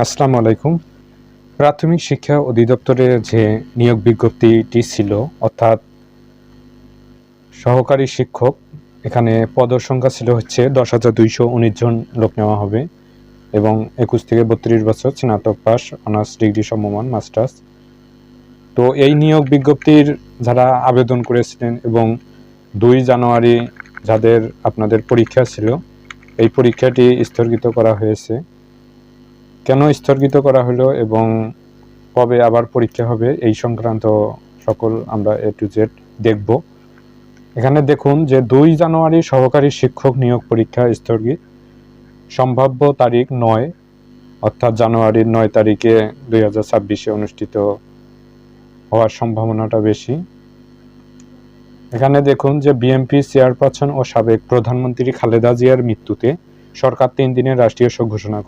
আসসালামু আলাইকুম। প্রাথমিক শিক্ষা অধিদপ্তরের যে নিয়োগ বিজ্ঞপ্তিটি ছিল, অর্থাৎ সহকারী শিক্ষক, এখানে পদের সংখ্যা ছিল হচ্ছে দশ হাজার দুইশো উনিশ জন লোক নেওয়া হবে এবং একুশ থেকে বত্রিশ বছর স্নাতক পাস, অনার্স ডিগ্রি সমমান, মাস্টার্স। তো এই নিয়োগ বিজ্ঞপ্তির যারা আবেদন করেছিলেন এবং দুই জানুয়ারি যাদের আপনাদের পরীক্ষা ছিল, এই পরীক্ষাটি স্থগিত করা হয়েছে। কেন স্থগিত করা হলো এবং কবে আবার পরীক্ষা হবে, এই সংক্রান্ত সকল আমরা এ টু জেড দেখব। এখানে দেখুন যে দুই জানুয়ারি সহকারী শিক্ষক নিয়োগ পরীক্ষা স্থগিত। সম্ভাব্য তারিখ নয়, অর্থাৎ জানুয়ারির নয় তারিখে দুই হাজার ছাব্বিশে অনুষ্ঠিত হওয়ার সম্ভাবনাটা বেশি। এখানে দেখুন যে বিএনপি চেয়ারপারসন ও সাবেক প্রধানমন্ত্রী খালেদা জিয়ার মৃত্যুতে সরকার তিন দিনের রাষ্ট্রীয় শোক ঘোষণা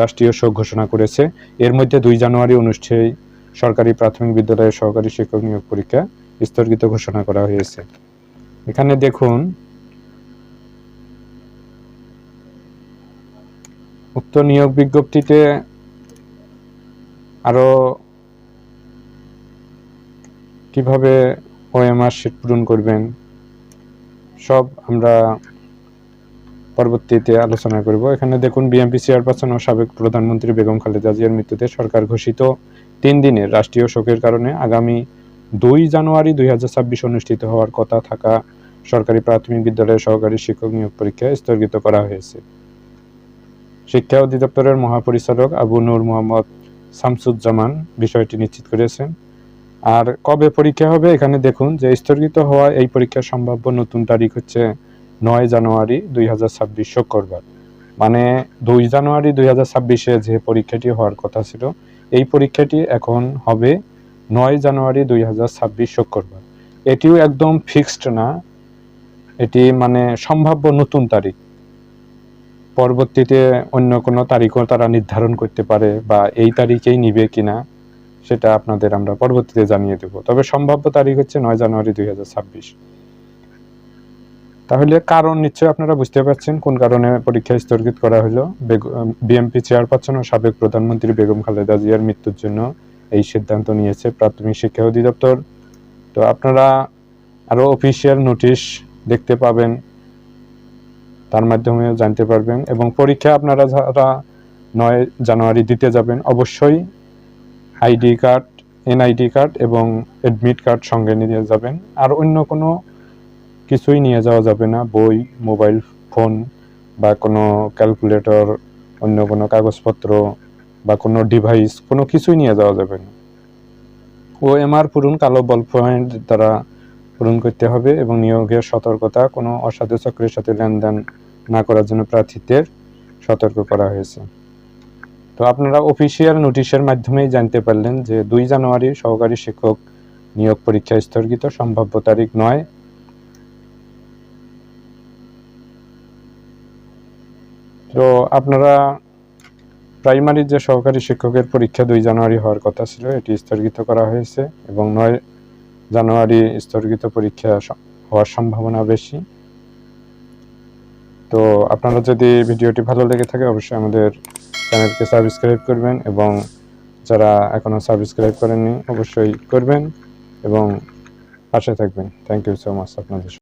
রাষ্ট্রীয় শোক ঘোষণা করেছে। এর মধ্যে দুই জানুয়ারি অনুষ্ঠেয় সরকারি প্রাথমিক বিদ্যালয়ের সহকারী শিক্ষক নিয়োগ পরীক্ষা স্থগিত ঘোষণা করা হয়েছে। এখানে দেখুন, উক্ত নিয়োগ বিজ্ঞপ্তিতে আরও কীভাবে ওএমআর শিট পূরণ করবেন, সব আমরা পরবর্তীতে আলোচনা করব। এখানে দেখুন, বিএনপি চেয়ারপারসন ও সাবেক প্রধানমন্ত্রী বেগম খালেদা জিয়ার মৃত্যুতে সরকার ঘোষিত তিন দিনের রাষ্ট্রীয় শোকের কারণে আগামী দুই জানুয়ারি দুই হাজার ছাব্বিশ অনুষ্ঠিত হওয়ার কথা থাকা সরকারি প্রাথমিক বিদ্যালয়ের সহকারী শিক্ষক নিয়োগ পরীক্ষা স্থগিত করা হয়েছে। শিক্ষা অধিদপ্তরের মহাপরিচালক আবু নূর মোহাম্মদ শামসুজ্জামান বিষয়টি নিশ্চিত করেছেন। আর কবে পরীক্ষা হবে, এখানে দেখুন যে স্থগিত হওয়া এই পরীক্ষার সম্ভাব্য নতুন তারিখ হচ্ছে নয় জানুয়ারি দুই হাজার ছাব্বিশ শুক্রবার। মানে দুই জানুয়ারি দুই হাজার ছাব্বিশে যে পরীক্ষাটি হওয়ার কথা ছিল, এই পরীক্ষাটি এখন হবে নয় জানুয়ারি দুই হাজার ছাব্বিশ শুক্রবার। এটিও একদম ফিক্সড না। এটি মানে সম্ভাব্য নতুন তারিখ। পরবর্তীতে অন্য কোনো তারিখও তারা নির্ধারণ করতে পারে বা এই তারিখেই নিবে কিনা, সেটা আপনাদের আমরা পরবর্তীতে জানিয়ে দেব। তবে সম্ভাব্য তারিখ হচ্ছে নয় জানুয়ারি দুই হাজার ছাব্বিশ। তাহলে কারণ নিশ্চয়ই আপনারা বুঝতে পারছেন কোন কারণে পরীক্ষা স্থগিত করা হলো। বিএমপি চেয়ারপারসন ও সাবেক প্রধানমন্ত্রী বেগম খালেদা জিয়ার মৃত্যুর জন্য এই সিদ্ধান্ত নিয়েছে প্রাথমিক শিক্ষা অধিদপ্তর। তো আপনারা আরও অফিসিয়াল নোটিশ দেখতে পাবেন, তার মাধ্যমে জানতে পারবেন এবং পরীক্ষা আপনারা যারা নয় জানুয়ারি দিতে যাবেন অবশ্যই আইডি কার্ড, এনআইডি কার্ড এবং অ্যাডমিট কার্ড সঙ্গে নিয়ে যাবেন। আর অন্য কোনো কিছুই নিয়ে যাওয়া যাবে না, বই, মোবাইল, ফোন বা কোনো ক্যালকুলেটর, অন্য কোনো কাগজপত্র বা কোনো ডিভাইস, কোনো কিছুই নিয়ে যাওয়া যাবে না। ও এমআর পূরণ, কালো বল পয়েন্ট দ্বারা পূরণ করতে হবে এবং নিয়োগের সতর্কতা, কোনো অসাধু চক্রের সাথে লেনদেন না করার জন্য প্রার্থীদের সতর্ক করা হয়েছে। তো আপনারা অফিসিয়াল নোটিশের মাধ্যমেই জানতে পারলেন যে দুই জানুয়ারি সহকারী শিক্ষক নিয়োগ পরীক্ষা স্থগিত, সম্ভাব্য তারিখ নয় তো আপনারা প্রাইমারি যে সহকারী শিক্ষকের পরীক্ষা দুই জানুয়ারি হওয়ার কথা ছিল, এটি স্থগিত করা হয়েছে এবং নয় জানুয়ারি স্থগিত পরীক্ষা হওয়ার সম্ভাবনা বেশি। তো আপনারা যদি ভিডিওটি ভালো লেগে থাকে, অবশ্যই আমাদের চ্যানেলকে সাবস্ক্রাইব করবেন এবং যারা এখনও সাবস্ক্রাইব করেননি, অবশ্যই করবেন এবং পাশে থাকবেন। থ্যাংক ইউ সো মাচ আপনাদের